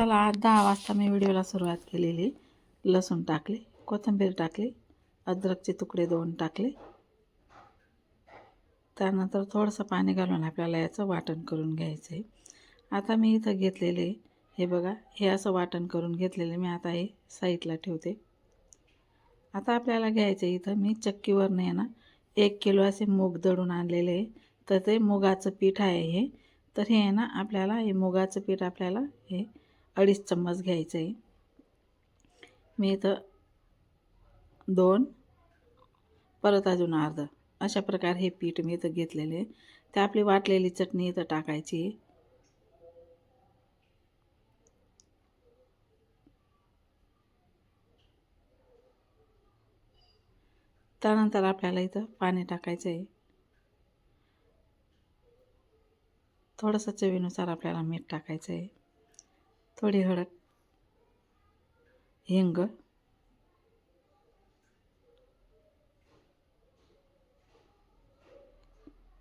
चला आठ दहा वाजता मी व्हिडिओला सुरुवात केलेली. लसूण टाकले कोथिंबीर टाकली अद्रकचे तुकडे दोन टाकले. त्यानंतर थोडंसं पाणी घालून आपल्याला याचं वाटण करून घ्यायचं आहे आता मी इथं घेतलेले हे बघा हे असं वाटण करून घेतलेले मी आता हे साईडला ठेवते. आता आपल्याला घ्यायचं आहे इथं मी चक्कीवर नाही ना एक किलो असे मूग दळून आणलेले आहे. तर ते मुगाचं पीठ आहे हे. तर हे आहे ना आपल्याला हे मुगाचं पीठ आपल्याला हे अडीच चम्मच घ्यायचं आहे. मी इथं दोन परत अजून अर्धा. अशा प्रकारे हे पीठ मी इथं घेतलेले आहे. ते आपली वाटलेली चटणी इथं टाकायची आहे. त्यानंतर आपल्याला इथं पाणी टाकायचं आहे. थोडंसं चवीनुसार आपल्याला मीठ टाकायचं आहे. थोडी हळद. हिंग.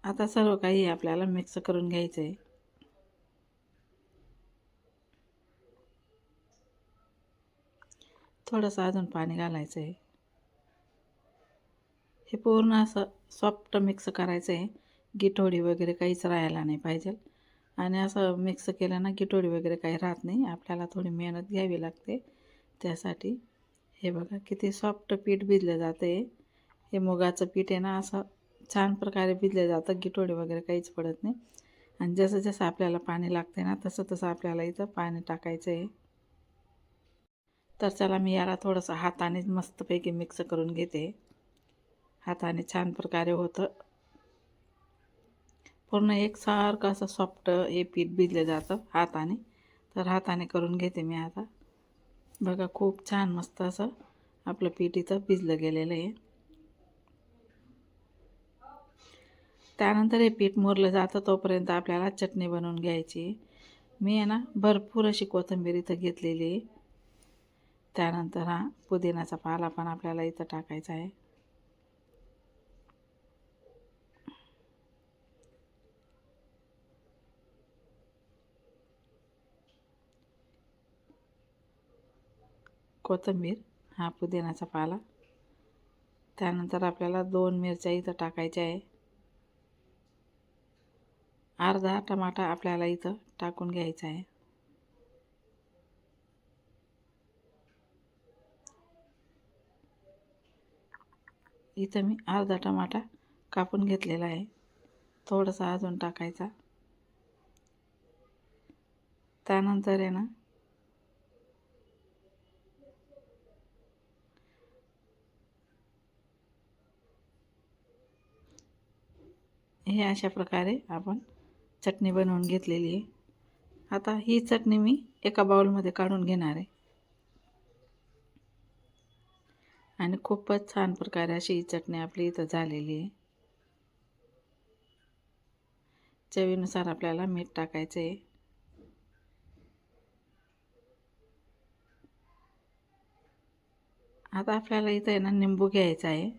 आता सर्व काही आपल्याला मिक्स करून घ्यायचं आहे थोडंसं अजून पाणी घालायचं आहे हे पूर्ण असं सॉफ्ट मिक्स करायचं आहे गिठोडी वगैरे काहीच राहायला नाही पाहिजे. आणि असं मिक्स केलं ना गिठोडी वगैरे काही राहत नाही. आपल्याला थोडी मेहनत घ्यावी लागते. त्यासाठी हे बघा किती सॉफ्ट पीठ भिजलं जातं आहे हे मुगाचं पीठ आहे ना असं छान प्रकारे भिजलं जातं. गिटोळी वगैरे काहीच पडत नाही. आणि जसं जसं आपल्याला पाणी लागते ना तसं तसं आपल्याला इथं पाणी टाकायचं आहे तर चला मी याला थोडंसं हाताने मस्तपैकी मिक्स करून घेते. हाताने छान प्रकारे होतं. पूर्ण एकसारखं असं सॉफ्ट हे पीठ भिजलं जातं हाताने. तर हाताने करून घेते मी आता. बघा खूप छान मस्त असं आपलं पीठ इथं भिजलं गेलेलं आहे. त्यानंतर हे पीठ मुरलं जातं तोपर्यंत आपल्याला चटणी बनवून घ्यायची. मी आहे ना भरपूर अशी कोथिंबीर इथं घेतलेली आहे. त्यानंतर हा पुदिनाचा पाला पण आपल्याला इथं टाकायचा आहे. कोथिंबीर हा पुदिनाचा पाला. त्यानंतर आपल्याला दोन मिरच्या इथं टाकायच्या आहे. अर्धा टमाटा आपल्याला इथं टाकून घ्यायचा आहे. इथं मी अर्धा टमाटा कापून घेतलेला आहे. थोडंसं अजून टाकायचा. त्यानंतर आहे ना हे अशा प्रकारे आपण चटणी बनवून घेतलेली आहे. आता ही चटणी मी एका बाउलमध्ये काढून घेणार आहे. आणि खूपच छान प्रकारे अशी ही चटणी आपली इथं झालेली आहे. चवीनुसार आपल्याला मीठ टाकायचं आहे. आता आपल्याला इथं आहे ना निंबू घ्यायचा आहे.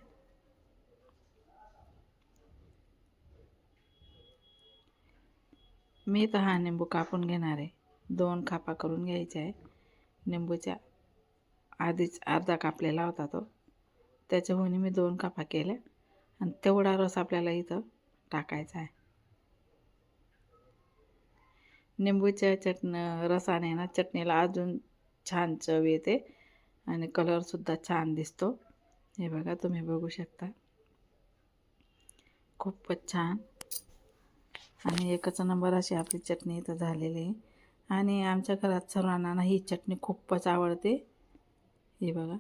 मी तर हा निंबू कापून घेणार आहे. दोन खापा करून घ्यायच्या आहे निंबूच्या आधीच अर्धा कापलेला होता तो. त्याच्याहून मी दोन कापा केल्या. आणि तेवढा रस आपल्याला इथं टाकायचा आहे. निंबूच्या चटण रसाने ना चटणीला अजून छान चव येते. आणि कलरसुद्धा छान दिसतो. हे बघा तुम्ही बघू शकता. खूपच छान. आणि एकच नंबर अशी आपली चटणी इथं झालेली आहे. आणि आमच्या घरात सर्वांना ना ही चटणी खूपच आवडते. हे बघा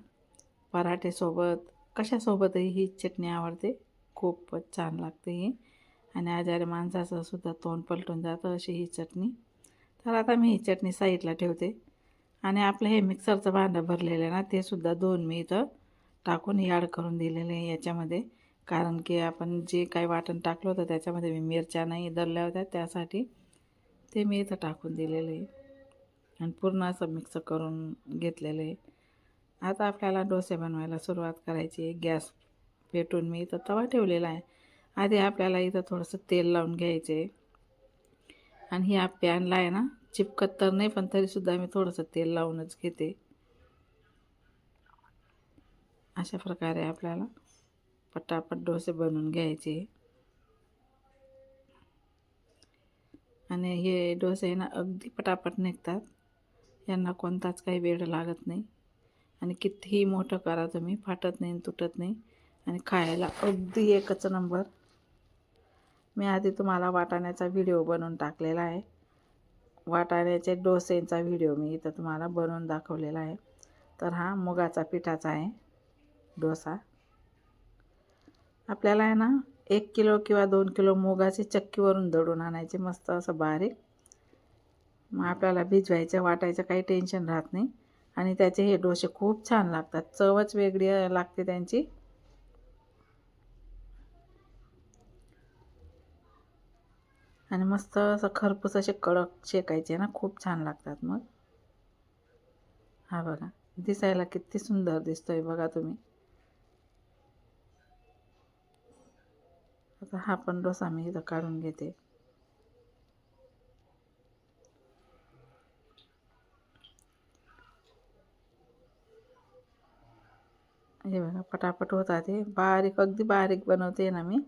पराठेसोबत कशासोबतही ही चटणी आवडते. खूपच छान लागते ही. आणि आजारी माणसाचं सुद्धा तोंड पलटून जातं अशी ही चटणी. तर आता मी ही चटणी साईडला ठेवते. आणि आपलं हे मिक्सरचं भांडं भरलेलं आहे ना ते सुद्धा दोन मी इथं टाकून ॲड करून दिलेले आहे याच्यामध्ये. कारण की आपण जे काही वाटण टाकलं होतं त्याच्यामध्ये मी मिरच्या नाही दरल्या होत्या त्यासाठी ते मी इथं टाकून दिलेलं आहे. आणि पूर्ण असं मिक्स करून घेतलेलं आहे. आता आपल्याला डोसे बनवायला सुरुवात करायची आहे. गॅस पेटून मी इथं तवा ठेवलेला आहे. आधी आपल्याला इथं थोडंसं तेल लावून घ्यायचे आणि ह्या पॅनला आहे ना चिपकत तर नाही पण तरीसुद्धा मी थोडंसं तेल लावूनच घेते. अशा प्रकारे आपल्याला पटापट डोसे बनवून घ्यायचे. आणि हे डोसे ना अगदी पटापट निघतात. यांना कोणताच काही वेळ लागत नाही. आणि कितीही मोठं करा तुम्ही फाटत नाही तुटत नाही. आणि खायला अगदी एकच नंबर. मी आधी तुम्हाला वाटाण्याचा व्हिडिओ बनवून टाकलेला आहे. वाटाण्याचे डोसेंचा व्हिडिओ मी इथं तुम्हाला बनवून दाखवलेला आहे. तर हा मुगाचा पिठाचा आहे डोसा. आपल्याला आहे ना एक किलो किंवा दोन किलो मुगाचे चक्कीवरून दळून आणायचे मस्त असं बारीक. मग आपल्याला भिजवायचं वाटायचं काही टेन्शन राहत नाही. आणि त्याचे हे डोसे खूप छान लागतात. चवच वेगळी लागते त्यांची. आणि मस्त असं खरपूस असे कडक शेकायचे ना खूप छान लागतात मग. हा बघा दिसायला किती सुंदर दिसतोय बघा तुम्ही. आता हा पण डोसा मी इथं काढून घेते. हे बघा पटापट होतात ते. बारीक अगदी बारीक बनवते ना मी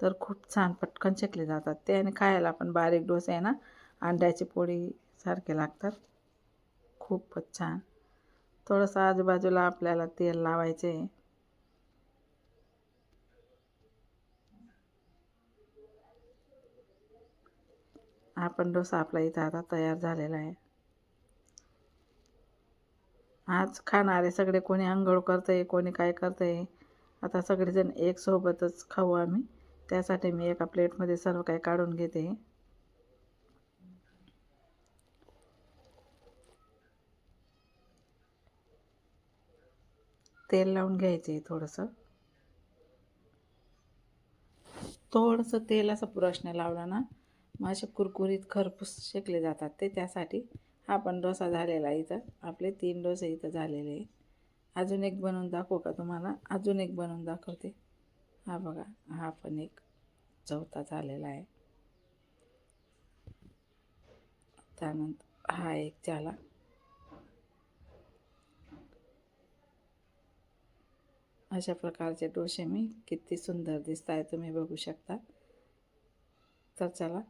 तर खूप छान पटकन शेकले जातात. ते आणि खायला पण बारीक डोसे आहे ना अंड्याची पोळी सारखे लागतात. खूपच छान. थोडंसं आजूबाजूला आपल्याला तेल लावायचे हा पण डोसा आपला इथं आता तयार झालेला आहे. आज खाणारे सगळे कोणी आंघोळ करतंय कोणी काय करतंय. आता सगळेजण एक सोबतच खाऊ आम्ही. त्यासाठी मी एका प्लेटमध्ये सर्व काही काढून घेते. तेल लावून घ्यायचे थोडंसं. थोडंसं तेल असं पुरशने लावलं ना मासे कुरकुरीत खरपूस शेकले जातात. ते त्यासाठी हा पण डोसा झालेला इथं. आपले तीन डोसे इथं झालेले आहे. अजून एक बनवून दाखवू का तुम्हाला? अजून एक बनवून दाखवते. हा बघा हा पण एक चौथा झालेला आहे. त्यानंतर हा एक झाला. अशा प्रकारचे डोसे मी किती सुंदर दिसत आहे तुम्ही बघू शकता. तर चला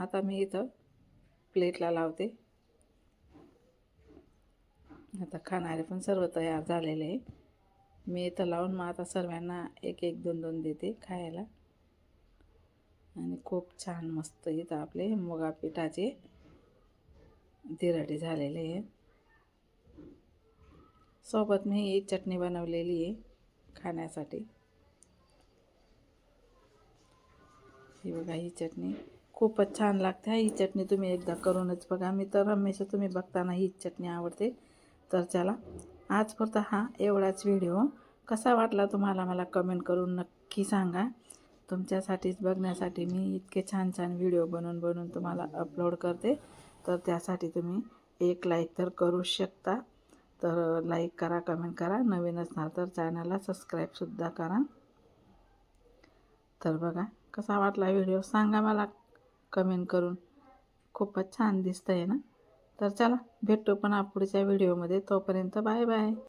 आता मी इथं प्लेटला लावते. आता खाणारे पण सर्व तयार झालेले आहे. मी इथं लावून मग आता सर्वांना एक एक दोन दोन देते खायला. आणि खूप छान मस्त इथं आपले मुगा पिठाचे दिरडे झालेले आहे. सोबत मी ही चटणी बनवलेली आहे खाण्यासाठी. ही बघा ही चटणी. खूपच छान लागते. ही चटणी तुम्ही एकदा करूनच बघा. मी तर हमेशा तुम्ही बघताना ही चटणी आवडते. तर चला आज फक्त हा एवढाच व्हिडिओ. कसा वाटला तुम्हाला मला कमेंट करून नक्की सांगा. तुमच्यासाठीच बघण्यासाठी मी इतके छान छान व्हिडिओ बनवून बनवून तुम्हाला अपलोड करते. तर त्यासाठी तुम्ही एक लाईक तर करू शकता. तर लाईक करा कमेंट करा. नवीन असणार तर चॅनलला सबस्क्राईबसुद्धा करा. तर बघा कसा वाटला व्हिडिओ सांगा मला. कमेंट करून खूपच छान दिसतं आहे ना? तर चला भेटतो पण पुढच्या व्हिडिओमध्ये तोपर्यंत बाय बाय.